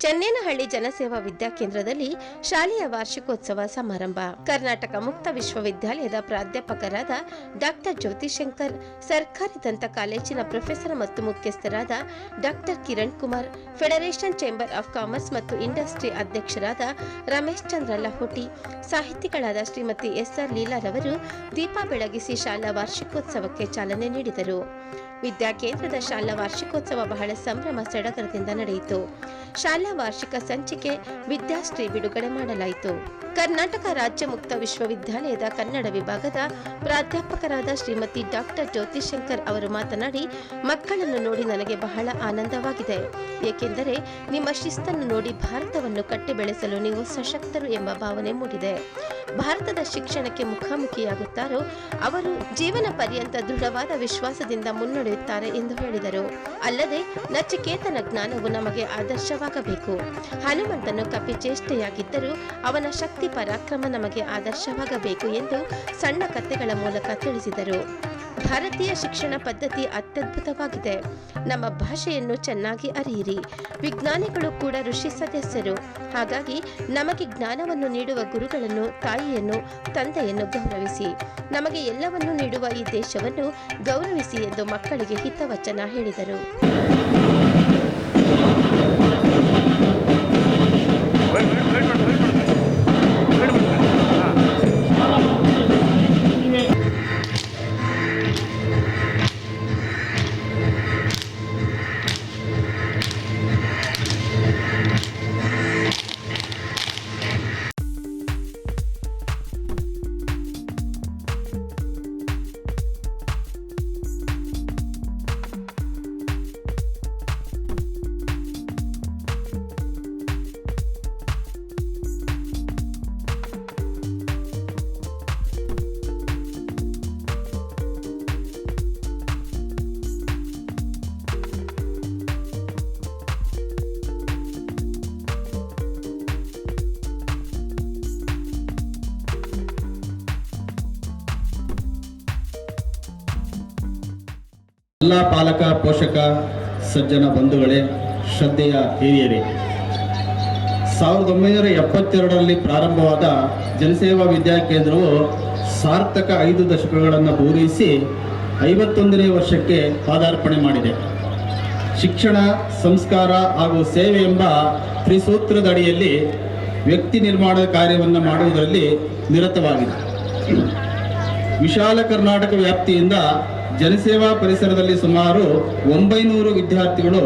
ಚನ್ನೇನಹಳ್ಳಿ ಜನಸೇವಾ ವಿದ್ಯಾಕೇಂದ್ರದಲ್ಲಿ ಶಾಲೆಯ ವಾರ್ಷಿಕೋತ್ಸವ ಸಮಾರಂಭ. ಕರ್ನಾಟಕ ಮುಕ್ತ ವಿಶ್ವವಿದ್ಯಾಲಯದ ಪ್ರಾಧ್ಯಾಪಕರಾದ ಡಾಕ್ಟರ್ ಜ್ಯೋತಿಶಂಕರ್ ಸರ್ಕಾರಿ ದಂತ ಕಾಲೇಜಿನ ಪ್ರೊಫೆಸರ್ ಮತ್ತು ಮುಖ್ಯಸ್ಥರಾದ doctor Kiran Kumar, federation chamber of commerce ಮತ್ತು ಇಂಡಸ್ಟ್ರಿ ಅಧ್ಯಕ್ಷರಾದ ರಮೇಶ್ ಚಂದ್ರ ಲಹೋಟಿ, ಸಾಹಿತಿಗಳಾದ ಶ್ರೀಮತಿ ಎಸ್ಆರ್ ಲೀಲಾರವರು ದೀಪ ಬೆಳಗಿಸಿ ಶಾಲಾ ವಾರ್ಷಿಕೋತ್ಸವಕ್ಕೆ ಚಾಲನೆ ನೀಡಿದರು. ವಿದ್ಯಾಕೇಂದ್ರದ ಶಾಲಾ ವಾರ್ಷಿಕೋತ್ಸವ ಬಹಳ ಸಂಭ್ರಮ ಸಡಗರದಿಂದ ನಡೆಯಿತು. ಶಾಲಾ ವಾರ್ಷಿಕ ಸಂಚಿಕೆ ವಿದ್ಯಾಶ್ರೀ ಬಿಡುಗಡೆ ಮಾಡಲಾಯಿತು. ಕರ್ನಾಟಕ ರಾಜ್ಯ ಮುಕ್ತ ವಿಶ್ವವಿದ್ಯಾಲಯದ ಕನ್ನಡ ವಿಭಾಗದ ಪ್ರಾಧ್ಯಾಪಕರಾದ ಶ್ರೀಮತಿ ಡಾಕ್ಟರ್ ಜ್ಯೋತಿಶಂಕರ್ ಅವರು ಮಾತನಾಡಿ, ಮಕ್ಕಳನ್ನು ನೋಡಿ ನನಗೆ ಬಹಳ ಆನಂದವಾಗಿದೆ. ಏಕೆಂದರೆ, ನಿಮ್ಮ ಶಿಸ್ತನ್ನು ನೋಡಿ ಭಾರತವನ್ನು ಕಟ್ಟಿ ಬೆಳೆಸಲು ನೀವು ಸಶಕ್ತರು ಎಂಬ ಭಾವನೆ ಮೂಡಿದೆ. ಭಾರತದ ಶಿಕ್ಷಣಕ್ಕೆ ಮುಖಾಮುಖಿಯಾಗುತ್ತಾರೋ, ಅವರು ಜೀವನ ಪರ್ಯಂತ ದೃಢವಾದ ವಿಶ್ವಾಸದಿಂದ ಮುನ್ನಡೆಯುತ್ತಾರೆ ಎಂದು ಹೇಳಿದರು. ಅಲ್ಲದೆ, ನಚಿಕೇತನ ಜ್ಞಾನವು ನಮಗೆ ಆದರ್ಶವಾಗಬೇಕು. ಹನುಮಂತನು ಕಪಿಚೇಷ್ಟೆಯಾಗಿದ್ದರೂ, ಅವನ ಶಕ್ತಿ ಪರಾಕ್ರಮ ನಮಗೆ ಆದರ್ಶವಾಗಬೇಕು ಎಂದು ಸಣ್ಣ ಕಥೆಗಳ ಮೂಲಕ ತಿಳಿಸಿದರು. ಭಾರತೀಯ ಶಿಕ್ಷಣ ಪದ್ಧತಿ ಅತ್ಯದ್ಭುತವಾಗಿದೆ. ನಮ್ಮ ಭಾಷೆಯನ್ನು ಚೆನ್ನಾಗಿ ಅರಿಯಿರಿ. ವಿಜ್ಞಾನಿಗಳು ಕೂಡ ಋಷಿ ಸದಸ್ಯರು. ಹಾಗಾಗಿ ನಮಗೆ ಜ್ಞಾನವನ್ನು ನೀಡುವ ಗುರುಗಳನ್ನು, ತಾಯಿಯನ್ನು, ತಂದೆಯನ್ನು ಗೌರವಿಸಿ. ನಮಗೆ ಎಲ್ಲವನ್ನು ನೀಡುವ ಈ ದೇಶವನ್ನು ಗೌರವಿಸಿ ಎಂದು ಮಕ್ಕಳಿಗೆ ಹಿತವಚನ ಹೇಳಿದರು. ಬಿಡ್ಬಿಡ್ತಾರೆ ಎಲ್ಲ ಪಾಲಕ, ಪೋಷಕ, ಸಜ್ಜನ ಬಂಧುಗಳೇ, ಶ್ರದ್ಧೆಯ ಹಿರಿಯರೇ. ಸಾವಿರದ ಒಂಬೈನೂರ ಎಪ್ಪತ್ತೆರಡರಲ್ಲಿ ಪ್ರಾರಂಭವಾದ ಜನಸೇವಾ ವಿದ್ಯಾಕೇಂದ್ರವು ಸಾರ್ಥಕ ಐದು ದಶಕಗಳನ್ನು ಪೂರೈಸಿ ಐವತ್ತೊಂದನೇ ವರ್ಷಕ್ಕೆ ಪಾದಾರ್ಪಣೆ ಮಾಡಿದೆ. ಶಿಕ್ಷಣ, ಸಂಸ್ಕಾರ ಹಾಗೂ ಸೇವೆ ಎಂಬ ತ್ರಿಸೂತ್ರದ ವ್ಯಕ್ತಿ ನಿರ್ಮಾಣ ಕಾರ್ಯವನ್ನು ಮಾಡುವುದರಲ್ಲಿ ನಿರತವಾಗಿದೆ. ವಿಶಾಲ ಕರ್ನಾಟಕ ವ್ಯಾಪ್ತಿಯಿಂದ ಜನಸೇವಾ ಪರಿಸರದಲ್ಲಿ ಸುಮಾರು ಒಂಬೈನೂರು ವಿದ್ಯಾರ್ಥಿಗಳು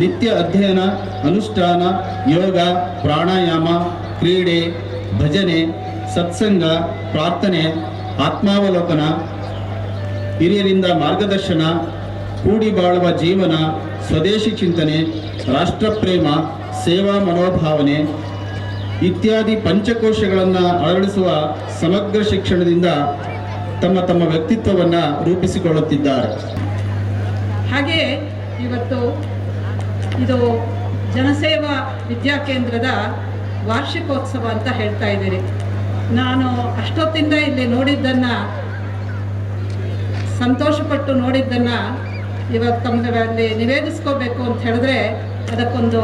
ನಿತ್ಯ ಅಧ್ಯಯನ, ಅನುಷ್ಠಾನ, ಯೋಗ, ಪ್ರಾಣಾಯಾಮ, ಕ್ರೀಡೆ, ಭಜನೆ, ಸತ್ಸಂಗ, ಪ್ರಾರ್ಥನೆ, ಆತ್ಮಾವಲೋಕನ, ಹಿರಿಯರಿಂದ ಮಾರ್ಗದರ್ಶನ ಕೂಡಿ ಬಾಳುವ ಜೀವನ, ಸ್ವದೇಶಿ ಚಿಂತನೆ, ರಾಷ್ಟ್ರಪ್ರೇಮ, ಸೇವಾ ಮನೋಭಾವನೆ ಇತ್ಯಾದಿ ಪಂಚಕೋಶಗಳನ್ನು ಅಳವಡಿಸುವ ಸಮಗ್ರ ಶಿಕ್ಷಣದಿಂದ ತಮ್ಮ ತಮ್ಮ ವ್ಯಕ್ತಿತ್ವವನ್ನು ರೂಪಿಸಿಕೊಳ್ಳುತ್ತಿದ್ದಾರೆ. ಹಾಗೆಯೇ ಇವತ್ತು ಇದು ಜನಸೇವಾ ವಿದ್ಯಾಕೇಂದ್ರದ ವಾರ್ಷಿಕೋತ್ಸವ ಅಂತ ಹೇಳ್ತಾ ಇದ್ದೀರಿ. ನಾನು ಅಷ್ಟೊತ್ತಿಂದ ಇಲ್ಲಿ ನೋಡಿದ್ದನ್ನು, ಸಂತೋಷಪಟ್ಟು ನೋಡಿದ್ದನ್ನ ಇವತ್ತು ತಮ್ಮ ಅಲ್ಲಿ ನಿವೇದಿಸ್ಕೋಬೇಕು ಅಂತ ಹೇಳಿದ್ರೆ ಅದಕ್ಕೊಂದು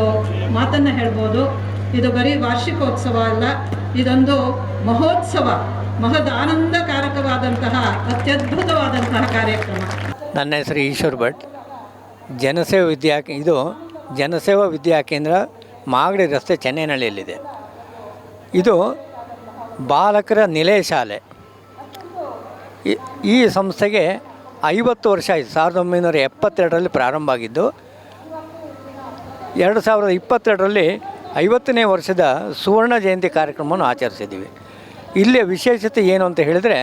ಮಾತನ್ನು ಹೇಳ್ಬೋದು. ಇದು ಬರೀ ವಾರ್ಷಿಕೋತ್ಸವ ಅಲ್ಲ, ಇದೊಂದು ಮಹೋತ್ಸವ. ಮಹದ್ ಆನಂದಕಾರಕವಾದಂತಹ ಅತ್ಯದ್ಭುತವಾದಂತಹ ಕಾರ್ಯಕ್ರಮ. ನನ್ನ ಹೆಸರು ಈಶ್ವರ್ ಭಟ್. ಜನಸೇವಾ ವಿದ್ಯಾ ಇದು ಜನಸೇವಾ ವಿದ್ಯಾ ಕೇಂದ್ರ ಮಾಗಡಿ ರಸ್ತೆ ಚೆನ್ನೈನಹಳ್ಳಿಯಲ್ಲಿದೆ ಇದು ಬಾಲಕರ ನಿಲಯ ಶಾಲೆ. ಈ ಸಂಸ್ಥೆಗೆ ಐವತ್ತು ವರ್ಷ ಆಯಿತು. ಸಾವಿರದ ಒಂಬೈನೂರ ಎಪ್ಪತ್ತೆರಡರಲ್ಲಿ ಪ್ರಾರಂಭ ಆಗಿದ್ದು, ಎರಡು ಸಾವಿರದ ಇಪ್ಪತ್ತೆರಡರಲ್ಲಿ ಐವತ್ತನೇ ವರ್ಷದ ಸುವರ್ಣ ಜಯಂತಿ ಕಾರ್ಯಕ್ರಮವನ್ನು ಆಚರಿಸಿದ್ದೀವಿ. ಇಲ್ಲಿಯ ವಿಶೇಷತೆ ಏನು ಅಂತ ಹೇಳಿದರೆ,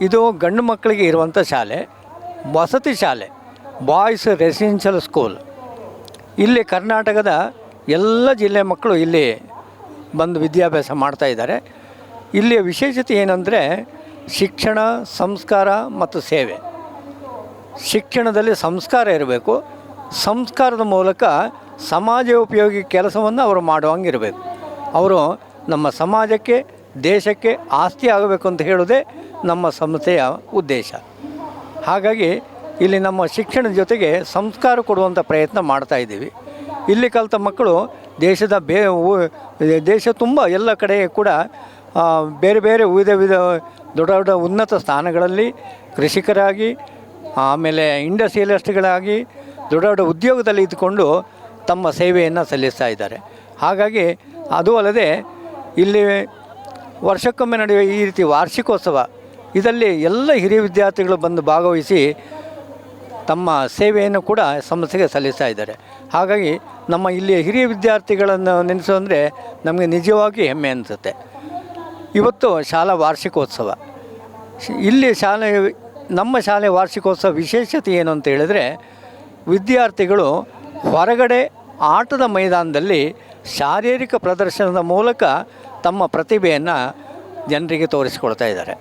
ಇದು ಗಂಡು ಮಕ್ಕಳಿಗೆ ಇರುವಂಥ ಶಾಲೆ, ವಸತಿ ಶಾಲೆ ಬಾಯ್ಸ್ ರೆಸಿಡೆನ್ಷಿಯಲ್ ಸ್ಕೂಲ್ ಇಲ್ಲಿ ಕರ್ನಾಟಕದ ಎಲ್ಲ ಜಿಲ್ಲೆ ಮಕ್ಕಳು ಇಲ್ಲಿ ಬಂದು ವಿದ್ಯಾಭ್ಯಾಸ ಮಾಡ್ತಾ ಇದ್ದಾರೆ. ಇಲ್ಲಿಯ ವಿಶೇಷತೆ ಏನಂದರೆ, ಶಿಕ್ಷಣ, ಸಂಸ್ಕಾರ ಮತ್ತು ಸೇವೆ. ಶಿಕ್ಷಣದಲ್ಲಿ ಸಂಸ್ಕಾರ ಇರಬೇಕು. ಸಂಸ್ಕಾರದ ಮೂಲಕ ಸಮಾಜ ಉಪಯೋಗಿ ಕೆಲಸವನ್ನು ಅವರು ಮಾಡುವಂಗಿರಬೇಕು ಅವರು ನಮ್ಮ ಸಮಾಜಕ್ಕೆ ದೇಶಕ್ಕೆ ಆಸ್ತಿ ಆಗಬೇಕು ಅಂತ ಹೇಳೋದೇ ನಮ್ಮ ಸಂಸ್ಥೆಯ ಉದ್ದೇಶ. ಹಾಗಾಗಿ ಇಲ್ಲಿ ನಮ್ಮ ಶಿಕ್ಷಣದ ಜೊತೆಗೆ ಸಂಸ್ಕಾರ ಕೊಡುವಂಥ ಪ್ರಯತ್ನ ಮಾಡ್ತಾ ಇದ್ದೀವಿ. ಇಲ್ಲಿ ಕಲಿತ ಮಕ್ಕಳು ದೇಶದ ಬೇ ದೇಶ ತುಂಬ ಎಲ್ಲ ಕಡೆ ಕೂಡ ಬೇರೆ ಬೇರೆ ವಿವಿಧ ವಿಧ ದೊಡ್ಡ ದೊಡ್ಡ ಉನ್ನತ ಸ್ಥಾನಗಳಲ್ಲಿ ಕೃಷಿಕರಾಗಿ, ಆಮೇಲೆ ಇಂಡಸ್ಟ್ರಿಯಲಿಸ್ಟ್ಗಳಾಗಿ, ದೊಡ್ಡ ದೊಡ್ಡ ಉದ್ಯೋಗದಲ್ಲಿ ಇದ್ದುಕೊಂಡು ತಮ್ಮ ಸೇವೆಯನ್ನು ಸಲ್ಲಿಸ್ತಾ ಇದ್ದಾರೆ. ಹಾಗಾಗಿ ಅದು ಅಲ್ಲದೆ ಇಲ್ಲಿ ವರ್ಷಕ್ಕೊಮ್ಮೆ ನಡೆಯುವ ಈ ರೀತಿ ವಾರ್ಷಿಕೋತ್ಸವ, ಇದರಲ್ಲಿ ಎಲ್ಲ ಹಿರಿಯ ವಿದ್ಯಾರ್ಥಿಗಳು ಬಂದು ಭಾಗವಹಿಸಿ ತಮ್ಮ ಸೇವೆಯನ್ನು ಕೂಡ ಸಂಸ್ಥೆಗೆ ಸಲ್ಲಿಸ್ತಾ ಇದ್ದಾರೆ. ಹಾಗಾಗಿ ನಮ್ಮ ಇಲ್ಲಿಯ ಹಿರಿಯ ವಿದ್ಯಾರ್ಥಿಗಳನ್ನು ನೆನೆಸೋದ್ರೆ ನಮಗೆ ನಿಜವಾಗಿ ಹೆಮ್ಮೆ ಅನಿಸುತ್ತೆ. ಇವತ್ತು ಶಾಲಾ ವಾರ್ಷಿಕೋತ್ಸವ. ಇಲ್ಲಿ ಶಾಲೆ, ನಮ್ಮ ಶಾಲೆ ವಾರ್ಷಿಕೋತ್ಸವ ವಿಶೇಷತೆ ಏನು ಅಂತ ಹೇಳಿದ್ರೆ, ವಿದ್ಯಾರ್ಥಿಗಳು ಹೊರಗಡೆ ಆಟದ ಮೈದಾನದಲ್ಲಿ ಶಾರೀರಿಕ ಪ್ರದರ್ಶನದ ಮೂಲಕ ತಮ್ಮ ಪ್ರತಿಭೆಯನ್ನು ಜನರಿಗೆ ತೋರಿಸಿಕೊಳ್ತಾ ಇದ್ದಾರೆ.